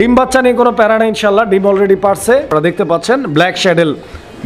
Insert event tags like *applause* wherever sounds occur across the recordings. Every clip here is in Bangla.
ডিম বাচ্চা নিয়ে কোনো প্যারা নেই ইনশাল্লাহ ডিম অলরেডি পারছে। আপনারা দেখতে পাচ্ছেন ব্ল্যাক শ্যাডেল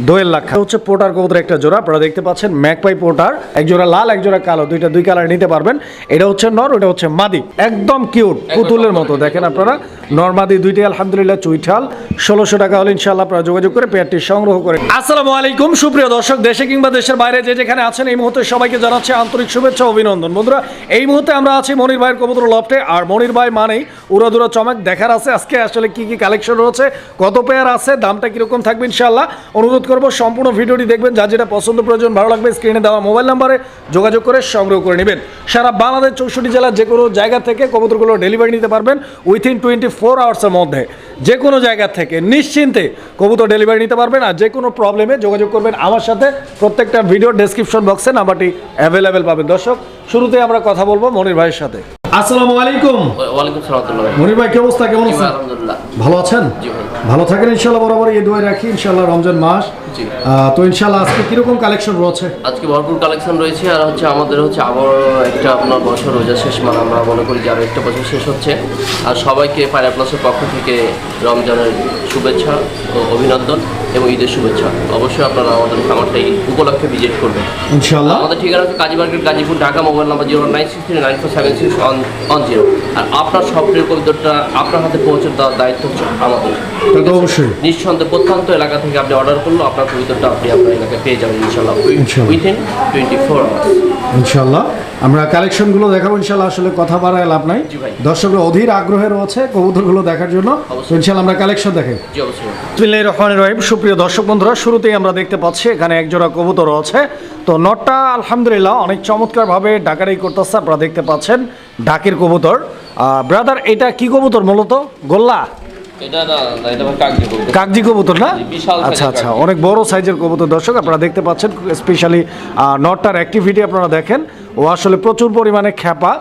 দোয়েল লাখা হচ্ছে পোটার কবুতর একটা জোড়া। আপনারা দেখতে পাচ্ছেন ম্যাকপাই পোটার। এক জোড়া লাল এক জোড়া কালো। দুইটা দুই কালার নিতে পারবেন। এটা হচ্ছে নর ওটা হচ্ছে মাদি। একদম কিউট পুতুলের মতো। দেখেন আপনারা নর মাদি দুইটাই আলহামদুলিল্লাহ চুইঠাল। ষোলোশো টাকা হলে ইনশাল্লাহ আপনারা যোগাযোগ করে পেয়ারটি সংগ্রহ করেন আসসালামু আলাইকুম। সুপ্রিয় দর্শক দেশে কিংবা দেশের বাইরে যে যেখানে আছেন এই মুহূর্তে সবাইকে জানাচ্ছি আন্তরিক শুভেচ্ছা অভিনন্দন। বন্ধুরা এই মুহূর্তে আমরা আছি মনির ভাইয়ের কবুতর লফটে। আর মনির ভাই মানেই উড়াদুরা চমক দেখার আছে। আজকে আসলে কি কি কালেকশন রয়েছে কত পেয়ার আছে দামটা কীরকম থাকবে ইনশাল্লাহ অনুরোধ করব। সম্পূর্ণ ভিডিওটি দেখবেন। যা যেটা পছন্দ প্রয়োজন ভালো লাগবে স্ক্রিনে দেওয়া মোবাইল নাম্বারে যোগাযোগ করে সংগ্রহ করে নেবেন। সারা বাংলাদেশ চৌষট্টি জেলার যে কোনো জায়গা থেকে কবুতরগুলো ডেলিভারি নিতে পারবেন উইথিন টোয়েন্টি ফোর আওয়ার্সের মধ্যে। যে কোনো জায়গা থেকে নিশ্চিন্তে কবুতর ডেলিভারি নিতে পারবেন আর যে কোনো প্রবলেমে যোগাযোগ করবেন আমার সাথে। প্রত্যেকটা ভিডিও ডেসক্রিপশন বক্সে নাম্বারটি অ্যাভেলেবেল পাবেন। দর্শক শুরুতে আমরা কথা বলব মনির ভাইয়ের সাথে। আসসালামু আলাইকুম। ওয়ালাইকুম সালাম ভাই মনির ভাই কি অবস্থা? কেমন আছেন? আলহামদুলিল্লাহ। ভালো আছেন? জি। ভালো থাকেন ইনশাল্লাহ বরাবর এই দোয়াই রাখি ইনশাল্লাহ রমজান মাস। জি। তো ইনশাল্লাহ আজকে কীরকম কালেকশন রয়েছে? আজকে ভরপুর কালেকশন রয়েছে আর হচ্ছে আমাদের হচ্ছে আবার একটা আপনার বছর রোজা শেষ মানে আমরা মনে করি যে আরও একটা বছর শেষ হচ্ছে। আর সবাইকে পায়রা প্লাসের পক্ষ থেকে রমজানের শুভেচ্ছা ও অভিনন্দন এবং ঈদের শুভেচ্ছা। অবশ্যই আপনারা আমাদের খামারটা এই উপলক্ষে ভিজিট করবেন। ইনশাল্লাহ। আমাদের ঠিকানা হচ্ছে Kazi market Gazipur Dhaka mobile number zero nine six three nine four seven six one zero. আর আপনার স্বপ্নের কবিতাটা আপনার হাতে পৌঁছে দেওয়ার দায়িত্ব হচ্ছে আমাদের। অবশ্যই। নিঃসন্দেহে প্রত্যন্ত এলাকা থেকে আপনি অর্ডার করলে আপনার কবিতাটা আপনি আপনার এলাকায় পেয়ে যাবেন ইনশাল্লাহ ইনশাল্লাহ। উইথিন টোয়েন্টি ফোর আওয়ার্স ইনশাল্লাহ আমরা কালেকশনগুলো দেখাবো ইনশাল্লাহ আসলে কথা বাড়ায় লাভ নাই। দর্শকরা অধীর আগ্রহে রয়েছে কবুতরগুলো দেখার জন্য। ইনশাল্লাহ আমরা কালেকশন দেখাই। জি অবশ্যই। বিসমিল্লাহ রহমান রহিম। সুপ্রিয় দর্শক বন্ধুরা শুরুতেই আমরা দেখতে পাচ্ছি এখানে এক জোড়া কবুতর আছে। তো নটটা আলহামদুলিল্লাহ অনেক চমৎকারভাবে ডাকারাই করতেছে আপনারা দেখতে পাচ্ছেন ডাকের কবুতর। ব্রাদার এটা কি কবুতর মূলত? গোল্লা? কাগজি কবিতা কাগজি কবুতর। না? আচ্ছা আচ্ছা অনেক বড় সাইজের কবুতর দর্শক আপনারা দেখতে পাচ্ছেন স্পেশালি নটটার অ্যাক্টিভিটি আপনারা দেখেন। ও আসলে প্রচুর পরিমাণে খ্যাপা।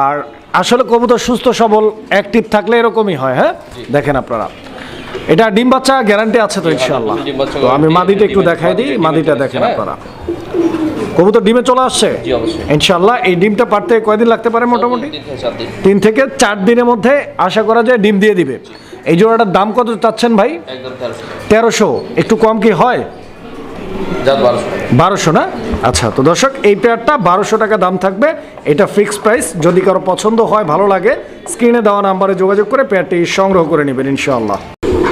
আর আসলে কবুতর সুস্থ সবল অ্যাক্টিভ থাকলে এরকমই হয় হ্যাঁ? দেখেন আপনারা। এটা ডিম বাচ্চা গ্যারান্টি আছে তো ইনশাল্লাহ তো আমি মাদিটা একটু দেখাই দিই মাদিটা দেখেন আসছে, আপনারা। কবুতর ডিমে চলে আসছে? ইনশাল্লাহ এই ডিমটা পারতে কয়দিন লাগতে পারে মোটামুটি? তিন থেকে চার দিনের মধ্যে আশা করা যায় ডিম দিয়ে দিবে। এই জোড়াটার দাম কত চাচ্ছেন ভাই? তেরোশো। একটু কম কি হয়? বারোশো। না? আচ্ছা তো দর্শক এই পেয়ারটা বারোশো টাকা দাম থাকবে। এটা ফিক্সড প্রাইস। যদি কারও পছন্দ হয় ভালো লাগে স্ক্রিনে দেওয়া নাম্বারে যোগাযোগ করে পেয়ারটি সংগ্রহ করে নেবেন ইনশাআল্লাহ।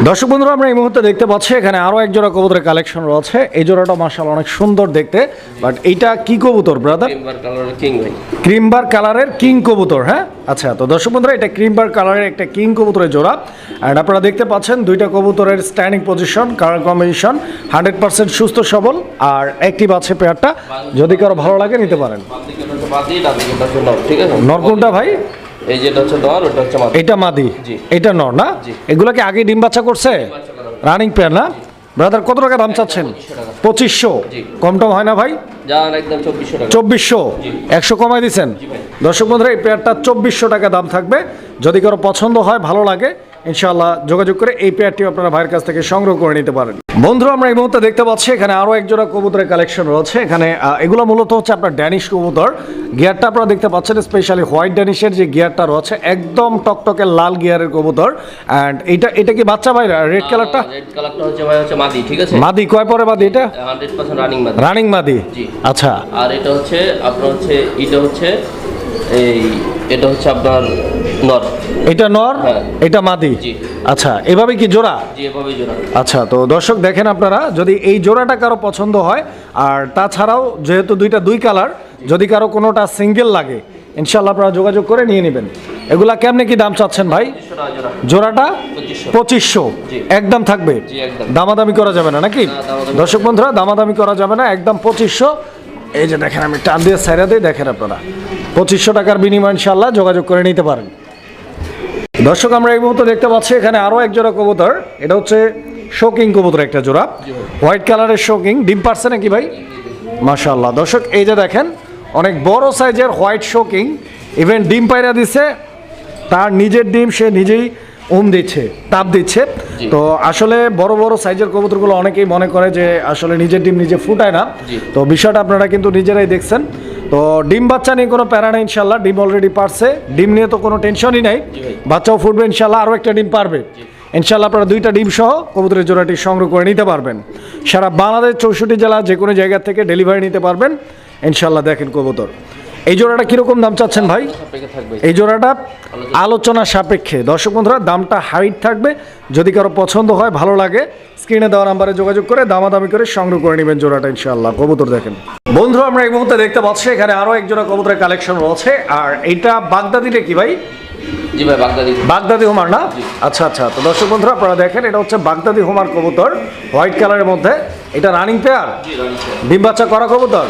দর্শক বন্ধুরা আমরা এই মুহূর্তে দেখতে পাচ্ছি এখানে আরও এক জোড়া কবুতরের কালেকশন রয়েছে। এই জোড়াটা মার্শাল অনেক সুন্দর দেখতে। বাট এইটা কি কবুতর ব্রাদার? ক্রিমবার কালারের কিং কবুতর হ্যাঁ? আচ্ছা তো দর্শক বন্ধুরা এটা ক্রিমবার কালারের একটা কিং কবুতরের জোড়া। অ্যান্ড আপনারা দেখতে পাচ্ছেন দুইটা কবুতরের standing position colour combination hundred percent সুস্থ সবল আর অ্যাক্টিভ আছে পেয়ারটা যদি কারও ভালো লাগে নিতে পারেন। বাম দিকে হচ্ছে বাদি ডান দিকে হচ্ছে নর ঠিক আছে নরকুনটা ভাই? এই যেটা হচ্ছে নর ওটা হচ্ছে মাদি। এটা মাদি। এটা নর না। এগুলা কি আগে ডিম বাচ্চা করছে? রানিং পেয়ার না? ব্রাদার কত টাকা দাম চাচ্ছেন? পঁচিশশো। কমটম কম টম হয় না ভাই? চব্বিশশো। একশো কমাই দিচ্ছেন। দর্শক বন্ধুরা এই পেয়ারটা চব্বিশশো টাকা দাম থাকবে। যদি কারও পছন্দ হয় ভালো লাগে ইনশাআল্লাহ যোগাযোগ করে এই পেয়ারটি আপনারা ভাইয়ের কাছ থেকে সংগ্রহ করে নিতে পারেন। বন্ধুরা আমরা এই মুহূর্তে দেখতে পাচ্ছি এখানে আরও একজোড়া কবুতরের কালেকশন রয়েছে। এখানে এগুলো মূলত হচ্ছে আপনার ড্যানিশ কবুতর। গিয়ারটা আপনারা দেখতে পাচ্ছেন স্পেশালি হোয়াইট ড্যানিশের যে গিয়ারটা রয়েছে একদম টকটকে লাল গিয়ারের কবুতর। অ্যান্ড এটা এটা কি বাচ্চা ভাই? রেড কালারটা রেড কালারটা হচ্ছে ভাই হচ্ছে মাদি ঠিক আছে? মাদি কয় পরে মাদি এটা? রানিং মাদি। রানিং মাদি? জি। আচ্ছা। আর এটা হচ্ছে আপনার হচ্ছে এটা হচ্ছে এই এটা হচ্ছে আপনার নর। এটা নর হ্যাঁ। এটা মাদি। আচ্ছা এভাবে কি জোড়া? আচ্ছা তো দর্শক দেখেন আপনারা যদি এই জোড়াটা কারও পছন্দ হয় আর তাছাড়াও যেহেতু দুইটা দুই কালার যদি কারও কোনোটা সিঙ্গেল লাগে ইনশাল্লাহ আপনারা যোগাযোগ করে নিয়ে নেবেন। এগুলা কেমনে কি দাম চাচ্ছেন ভাই? জোড়াটা পঁচিশশো। একদম থাকবে? দামাদামি করা যাবে না নাকি? দর্শক বন্ধুরা দামাদামি করা যাবে না একদম পঁচিশশো। এই যে দেখেন আমি টান দিয়ে সাইরা দিয়ে দেখেন আপনারা। পঁচিশশো টাকার বিনিময় ইনশাল্লাহ যোগাযোগ করে নিতে পারেন। দর্শক আমরা এই মুহূর্তে দেখতে পাচ্ছি এখানে আরও এক জোড়া কবুতর। এটা হচ্ছে শোকিং কবুতর একটা জোড়া। হোয়াইট কালারের শোকিং ডিম পারছে নাকি ভাই? মাশাল্লাহ দর্শক এই যে দেখেন অনেক বড় সাইজের হোয়াইট শোকিং ইভেন ডিম পায়রা দিছে তার নিজের ডিম সে নিজেই উম দিচ্ছে তাপ দিচ্ছে। তো আসলে বড় বড় সাইজের কবুতরগুলো অনেকেই মনে করে যে আসলে নিজের ডিম নিজে ফুটায় না। তো বিষয়টা আপনারা কিন্তু নিজেরাই দেখছেন। তো ডিম বাচ্চা নিয়ে কোনো প্যারা নেই ইনশাল্লাহ ডিম অলরেডি পারছে। ডিম নিয়ে তো কোনো টেনশনই নাই। বাচ্চাও ফুটবে ইনশাল্লাহ আরও একটা ডিম পারবে। ইনশাল্লাহ আপনারা দুইটা ডিম সহ কবুতরের জোড়াটি সংগ্রহ করে নিতে পারবেন। সারা বাংলাদেশ চৌষট্টি জেলা যে কোনো জায়গা থেকে ডেলিভারি নিতে পারবেন। ইনশাল্লাহ দেখেন কবুতর। এই জোড়াটা কীরকম দাম চাচ্ছেন ভাই? এই জোড়াটা আলোচনা সাপেক্ষে। দর্শক বন্ধুরা দামটা হাইট থাকবে। যদি কারও পছন্দ হয় ভালো লাগে স্ক্রিনে দেওয়া নাম্বারে যোগাযোগ করে দামাদামি করে সংগ্রহ করে নেবেন জোড়াটা ইনশাল্লাহ কবুতর দেখেন। বন্ধু আমরা এই মুহূর্তে দেখতে পাচ্ছি এখানে আরও এক জোড়া কবুতরের কালেকশন রয়েছে। আর এইটা বাগদাদিটা কি ভাই? জি ভাই বাগদাদি। বাগদাদি হোমার না? আচ্ছা আচ্ছা। তো দর্শক বন্ধুরা আপনারা দেখেন এটা হচ্ছে বাগদাদি হোমার কবুতর হোয়াইট কালারের মধ্যে। এটা রানিং পেয়ার? ডিম বাচ্চা করা কবুতর?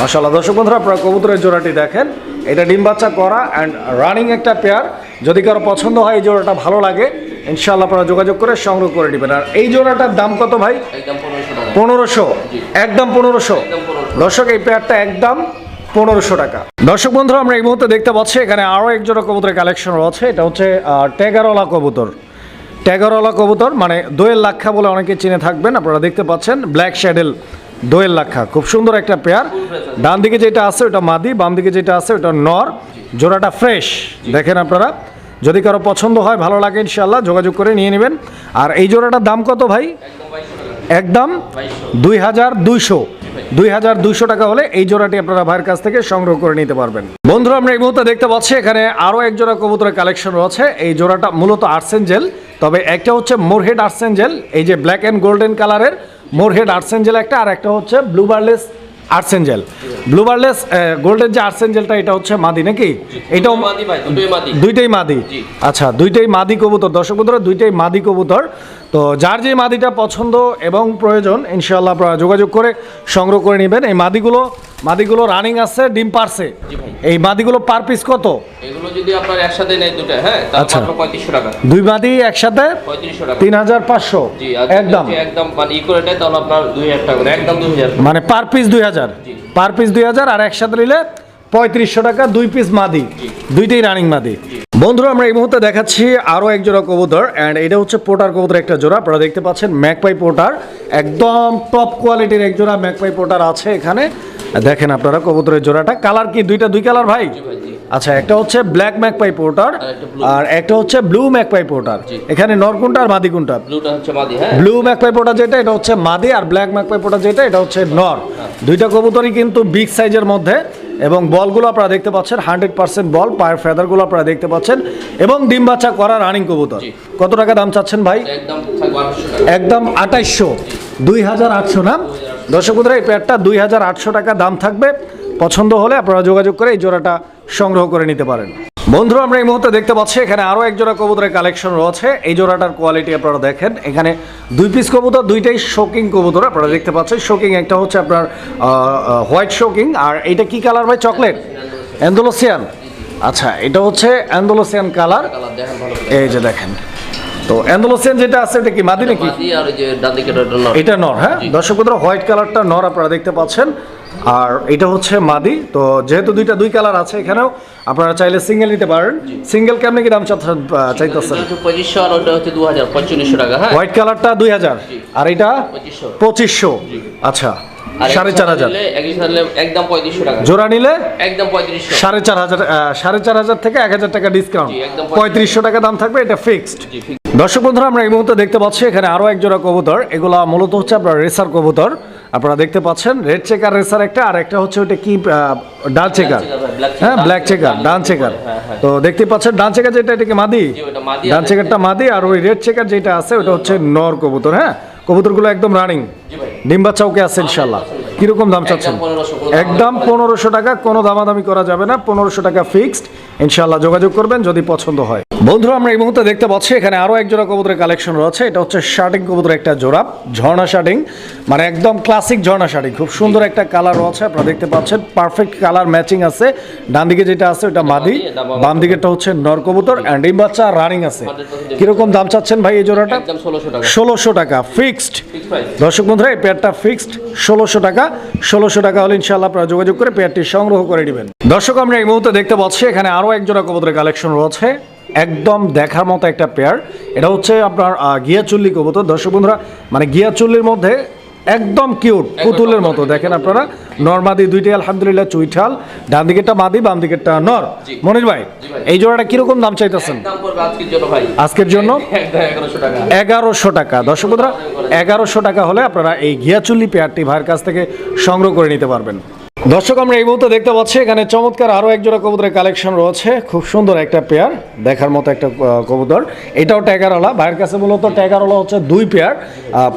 মাশাল্লাহ দর্শক বন্ধুরা আপনারা কবুতরের জোড়াটি দেখেন। এটা ডিম বাচ্চা করা অ্যান্ড রানিং একটা পেয়ার। যদি কারও পছন্দ হয় এই জোড়াটা ভালো লাগে ইনশাল্লাহ আপনারা যোগাযোগ করে সংগ্রহ করে নেবেন। আর এই জোড়াটার দাম কত ভাই? পনেরোশো একদম পনেরোশো। একদম 1500 দর্শক এই পেয়ারটা একদম পনেরোশো টাকা। দর্শক বন্ধুরা আমরা এই মুহূর্তে দেখতে পাচ্ছি এখানে আরও এক জোড়া কবুতরের কালেকশন রয়েছে। এটা হচ্ছে ট্যাগারওয়ালা কবুতর। ট্যাগারওয়ালা কবুতর মানে দোয়েল লাক্ষা বলে অনেকে চিনে থাকবেন আপনারা দেখতে পাচ্ছেন ব্ল্যাক শ্যাডেল দোয়েল লাক্ষা। খুব সুন্দর একটা পেয়ার ডান দিকে যেটা আছে ওটা মাদি বাম দিকে যেটা আছে ওটা নর। জোড়াটা ফ্রেশ দেখেন আপনারা। যদি কারও পছন্দ হয় ভালো লাগে ইনশাল্লাহ যোগাযোগ করে নিয়ে নেবেন। আর এই জোড়াটার দাম কত ভাই? একদম দুই হাজার দুইশো। দুই হাজার দুইশো টাকা হলে এই জোড়াটি আপনারা ভাইয়ের কাছ থেকে সংগ্রহ করে নিতে পারবেন। বন্ধুরা আমরা এই মুহূর্তে দেখতে পাচ্ছি এখানে আরও এক জোড়া কবুতরের কালেকশন রয়েছে। এই জোড়াটা মূলত আর্সেঞ্জেল তবে একটা হচ্ছে মোরহেড আর্সেঞ্জেল এই যে ব্ল্যাক অ্যান্ড গোল্ডেন কালারের মোরহেড আর্সেঞ্জেল একটা আর একটা হচ্ছে ব্লুবারলেস আর্সেঞ্জেল ব্লুবারলেস গোল্ডেন যে আর্সেঞ্জেলটা এটা হচ্ছে মাদি নাকি? এটাও দুইটাই মাদি। আচ্ছা দুইটাই মাদি কবুতর। দর্শক বন্ধুরা দুইটাই মাদি কবুতর। তো যার যে মাদিটা পছন্দ এবং প্রয়োজন ইনশাআল্লাহ আপনারা যোগাযোগ করে সংগ্রহ করে নেবেন। এই মাদিগুলো মাদিগুলো রানিং আছে ডিম পারছে। এই মাদিগুলো পার পিস কত? এগুলো যদি আপনার একসাথে নেয় দুটো হ্যাঁ আচ্ছা। মাত্র পঁয়ত্রিশশো টাকা। দুই মাদি একসাথে পঁয়ত্রিশশো টাকা। তিন হাজার পাঁচশো। জি একদম। একদম মানে ই করে নেয় তাহলে আপনার দুই হাজার টাকা একদম দুই হাজার মানে পার পিস দুই হাজার। জি। পার পিস দুই হাজার আর একসাথে নিলে পঁয়ত্রিশশো টাকা দুই পিস মাদি দুইটাই রানিং মাদি। বন্ধুরা আমরা এই মুহূর্তে দেখাচ্ছি আরও এক জোড়া কবুতর অ্যান্ড এটা হচ্ছে পোটার কবুতর একটা জোড়া। আপনারা দেখতে পাচ্ছেন ম্যাকপাই পোটার একদম টপ কোয়ালিটির এক জোড়া ম্যাকপাই পোটার আছে এখানে। দেখেন আপনারা কবুতরের জোড়াটা। কালার কি? দুইটা দুই কালার ভাই? আচ্ছা একটা হচ্ছে ব্ল্যাক ম্যাকপাই পোটার আর একটা হচ্ছে ব্লু ম্যাকপাই পোটার। এখানে নরকুনটা আর মাদি কোনটা? হ্যাঁ। ব্লু ম্যাকপাই পোটা যেটা এটা হচ্ছে মাদি আর ব্ল্যাক ম্যাকপাই পোটা যেটা এটা হচ্ছে নর। দুইটা কবুতরই কিন্তু বিগ সাইজের মধ্যে। এবং বলগুলো আপনারা দেখতে পাচ্ছেন হান্ড্রেড পার্সেন্ট বল পায়ের ফেদারগুলো আপনারা দেখতে পাচ্ছেন এবং ডিম বাচ্চা করা রানিং কবুতর। কত টাকা দাম চাচ্ছেন ভাই? একদম আঠাইশশো দুই হাজার আটশো না? দর্শক বন্ধুরা এই প্যাডটা দুই হাজার আটশো টাকা দাম থাকবে। পছন্দ হলে আপনারা যোগাযোগ করে এই জোড়াটা সংগ্রহ করে নিতে পারেন। বন্ধুরা আমরা এই মুহূর্তে দেখতে পাচ্ছি এখানে আরও এক জোড়া কবুতরের কালেকশন রয়েছে। এই জোড়াটার কোয়ালিটি আপনারা দেখেন। এখানে দুই পিস কবুতর দুইটাই শোকিং কবুতর আপনারা দেখতে পাচ্ছেন। শোকিং একটা হচ্ছে আপনার হোয়াইট শোকিং আর এটা কি কালার ভাই? চকলেট অ্যান্ডোলোসিয়ান আচ্ছা এটা হচ্ছে অ্যান্দোলোসিয়ান কালার। এই যে দেখেন। তো অ্যান্ডোলোসিয়ান যেটা আছে এটা কি মাদি নাকি। এটা নর। হ্যাঁ? দর্শক বন্ধুরা হোয়াইট কালারটা নর আপনারা দেখতে পাচ্ছেন। আর এটা হচ্ছে মাদি। তো যেহেতু দুইটা দুই কালার আছে এখানেও আপনারা চাইলে সিঙ্গেল নিতে পারেন। সিঙ্গেল কেমনি কি দাম চাইতেছেন? হ্যাঁ? হোয়াইট কালারটা দুই হাজার আর এটা? পঁচিশশো। আচ্ছা। সাড়ে চার হাজার একদম পঁয়ত্রিশশো টাকা। জোড়া নিলে? একদম পঁয়ত্রিশশো। সাড়ে চার হাজার সাড়ে চার হাজার থেকে এক হাজার টাকা ডিসকাউন্ট পঁয়ত্রিশশো টাকা দাম থাকবে এটা ফিক্সড দর্শক বন্ধুরা আমরা এই মুহূর্তে দেখতে পাচ্ছি এখানে আরও এক জোড়া কবুতর। এগুলা মূলত হচ্ছে আপনার রেসার কবুতর। আপনারা দেখতে পাচ্ছেন রেড চেকার রেসার একটা আর একটা হচ্ছে ওটা কি dull checker. checker, black checker, হ্যাঁ ব্ল্যাক চেকার ডান চেকার। হ্যাঁ, হ্যাঁ। তো দেখতে পাচ্ছেন ডান চেকার যেটা এটা কি মাদি? ডান চেকারটা মাদি আর ওই রেড চেকার যেটা আছে ওটা হচ্ছে নর কবুতর হ্যাঁ? কবুতরগুলো একদম রানিং। ডিম বাচ্চা ওকে আছে ইনশাল্লাহ। কীরকম দাম চাচ্ছেন? একদম 1500 কোনো একদম পনেরোশো টাকা কোনো দামাদামি করা যাবে না পনেরোশো টাকা ফিক্সড ইনশাল্লাহ যোগাযোগ করবেন যদি পছন্দ হয়। বন্ধুরা আমরা এই মুহূর্তে দেখতে পাচ্ছি এখানে আরও এক জোড়া কবুতরের কালেকশন রয়েছে। এটা হচ্ছে শার্টিং কবুতরের একটা জোড়া ঝর্ণা শার্টিং মানে একদম ক্লাসিক ঝর্ণা শার্টিং খুব সুন্দর একটা কালার রয়েছে আপনারা দেখতে পাচ্ছেন। পারফেক্ট কালার ম্যাচিং আছে। ডান দিকে যেটা আছে ওটা মাদি। বাম দিকেরটা হচ্ছে নর কবুতর অ্যান্ড ডিম বাচ্চা রানিং আছে। কীরকম দাম চাচ্ছেন ভাই এই জোড়াটা? একদম ষোলোশো টাকা। ফিক্সড দর্শক বন্ধুরা এই পেয়ারটা ফিক্সড ষোলোশো টাকা। ষোলোশো টাকা হলে ইনশাআল্লাহ আপনারা যোগাযোগ করে পেয়ারটি সংগ্রহ করে নেবেন। দর্শক আমরা এই মুহূর্তে দেখতে পাচ্ছি এখানে আরও এক জোড়া কবুতরের কালেকশন রয়েছে। একদম দেখার মতো একটা পেয়ার এটা হচ্ছে আপনার আহ, গিয়া চুল্লি কবুতর। দর্শক বন্ধুরা মানে গিয়া চুল্লির মধ্যে একদম কিউট পুতুলের মতো। দেখেন আপনারা নর মাদি দুইটাই আলহামদুলিল্লাহ চুইঠাল। ডান দিকেরটা মাদি বাম দিকেরটা নর মনির ভাই এই জোড়াটা কীরকম দাম চাইতেছেন? আজকের জন্য ভাই। আজকের জন্য? *laughs* একদম এগারোশো টাকা। এগারোশো টাকা। দর্শক বন্ধুরা এগারোশো টাকা হলে আপনারা এই ঘিয়াচুল্লি পেয়ারটি ভাইয়ের কাছ থেকে সংগ্রহ করে নিতে পারবেন। দর্শক আমরা এই মুহূর্তে দেখতে পাচ্ছি এখানে চমৎকার আরও এক জোড়া কবুতরের কালেকশন রয়েছে। খুব সুন্দর একটা পেয়ার দেখার মতো একটা কবুতর। এটাও ট্যাগারওয়ালা ভাইয়ের কাছে মূলত ট্যাগারওয়ালা হচ্ছে দুই পেয়ার।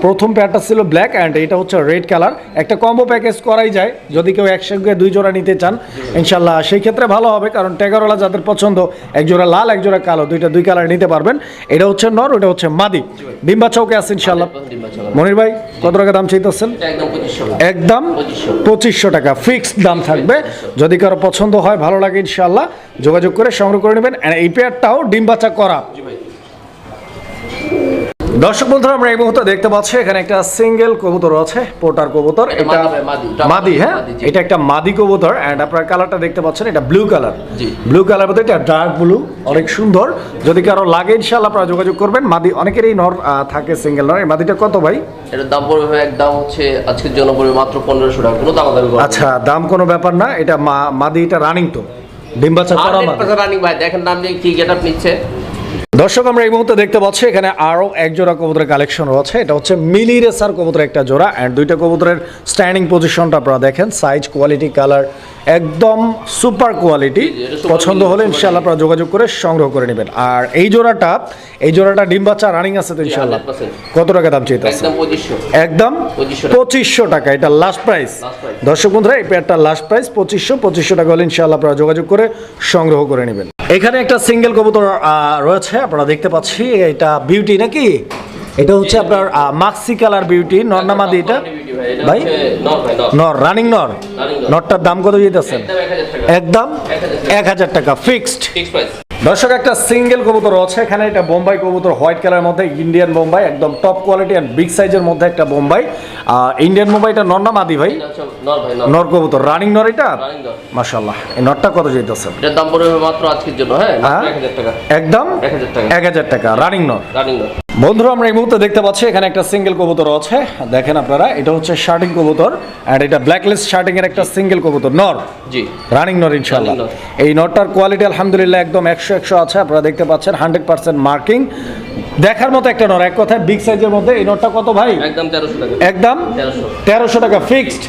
প্রথম পেয়ারটা ছিল ব্ল্যাক অ্যান্ড এটা হচ্ছে রেড কালার একটা কম্বো প্যাকেজ করাই যায় যদি কেউ একসঙ্গে দুই জোড়া নিতে চান ইনশাল্লাহ সেই ক্ষেত্রে ভালো হবে কারণ ট্যাগারওয়ালা যাদের পছন্দ একজোড়া লাল একজোড়া কালো দুইটা দুই কালার নিতে পারবেন। এটা হচ্ছে নর ওটা হচ্ছে মাদি। ডিম্বা চৌকে আছে ইনশাল্লাহ। মনির ভাই? কত টাকা দাম চাইতেছেন? একদম পঁচিশশো টাকা। ফিক্সড দাম থাকবে। যদি কারও পছন্দ হয় ভালো লাগে ইনশাল্লাহ যোগাযোগ করে সংগ্রহ করে নেবেন। এই পেয়ারটাও ডিম বাচ্চা করা। দর্শক বন্ধুরা আমরা এই মুহূর্তে দেখতে পাচ্ছি এখানে একটা সিঙ্গেল কবুতর আছে পোটার কবুতর। এটা মাদি হ্যাঁ? এটা একটা মাদি কবুতর এন্ড আপনার কালারটা দেখতে পাচ্ছেন এটা ব্লু কালার জি। ব্লু কালার মধ্যে এটা ডার্ক ব্লু অনেক সুন্দর। যদি কারও লাগে ইনশাল্লাহ আপনারা যোগাযোগ করবেন। মাদি অনেকেরই নর থাকে সিঙ্গেল নর। এই মাদিটা কত ভাই? এটার দাম পড়বে একদম হচ্ছে আজকের জন্য পড়বে মাত্র পনেরোশো টাকা। কোনো দাম আচ্ছা দাম কোনো ব্যাপার না এটা মাদি এটা রানিং তো। ডিম বাচ্চা করা রানিং ভাই দেখেন দাম দিয়ে কি গেট আপ নিচ্ছে। দর্শক আমরা এই মুহূর্তে দেখতে পাচ্ছি এখানে আরও এক জোড়া কবুতরের কালেকশন রয়েছে। এটা হচ্ছে মিলি রেসার কবুতরের একটা জোড়া অ্যান্ড দুইটা কবুতরের স্ট্যান্ডিং পজিশনটা আপনারা দেখেন। সাইজ কোয়ালিটি কালার একদম সুপার কোয়ালিটি পছন্দ হলে ইনশাল্লাহ আপনারা যোগাযোগ করে সংগ্রহ করে নেবেন। আর এই জোড়াটা এই জোড়াটা ডিম বাচ্চা রানিং আছে তো ইনশাল্লাহ কত টাকা দাম চাইতে একদম পঁচিশশো। একদম 2500 টাকা। পঁচিশশো টাকা। এটা লাস্ট প্রাইস। দর্শক বন্ধুরা এই পেয়ারটা লাস্ট প্রাইস পঁচিশশো পঁচিশশো টাকা হলে ইনশাআল্লাহ আপনারা যোগাযোগ করে সংগ্রহ করে নেবেন। এখানে একটা সিঙ্গেল কবুতর রয়েছে আপনারা দেখতে পাচ্ছি এটা বিউটি নাকি? এটা হচ্ছে আপনার মাক্সি কালার বিউটি নর নর্নামাদি এটা? ভাই নর রানিং নর। নরটার দাম কত যেতেছেন একদম এক হাজার টাকা। ফিক্সড দর্শক একটা সিঙ্গেল কবুতর আছে। এখানে এটা বোম্বাই কবুতর হোয়াইট কালারের মধ্যে ইন্ডিয়ান বোম্বাই একদম টপ কোয়ালিটি অ্যান্ড বিগ সাইজের মধ্যে একটা বোম্বাই। ইন্ডিয়ান বোম্বাই এটা নর মাদি ভাই? নর কবুতর। রানিং নর এটা? মাশাল্লাহ এই নরটা কত যেতেছেন এটার দাম পড়বে মাত্র আজকের জন্য হ্যাঁ? হ্যাঁ? এক হাজার টাকা। একদম? 1000 টাকা। এক হাজার টাকা। রানিং নর। রানিং নর। বন্ধুরা আমরা এই মুহূর্তে দেখতে পাচ্ছি এখানে একটা সিঙ্গেল কবুতর আছে। দেখেন আপনারা এটা হচ্ছে শার্টিং কবুতর এন্ড এটা ব্ল্যাকলিস্ট শার্টিং এর একটা সিঙ্গেল কবুতর নর। জি। রানিং নর ইনশাল্লাহ এই নটটার কোয়ালিটি আলহামদুলিল্লাহ একদম একশো একশো আছে আপনারা দেখতে পাচ্ছেন হান্ড্রেড পার্সেন্ট মার্কিং দেখার মতো একটা নর এক কথায় বিগ সাইজের মধ্যে এই নটটা কত ভাই? একদম তেরোশো টাকা। একদম তেরোশো। টাকা ফিক্সড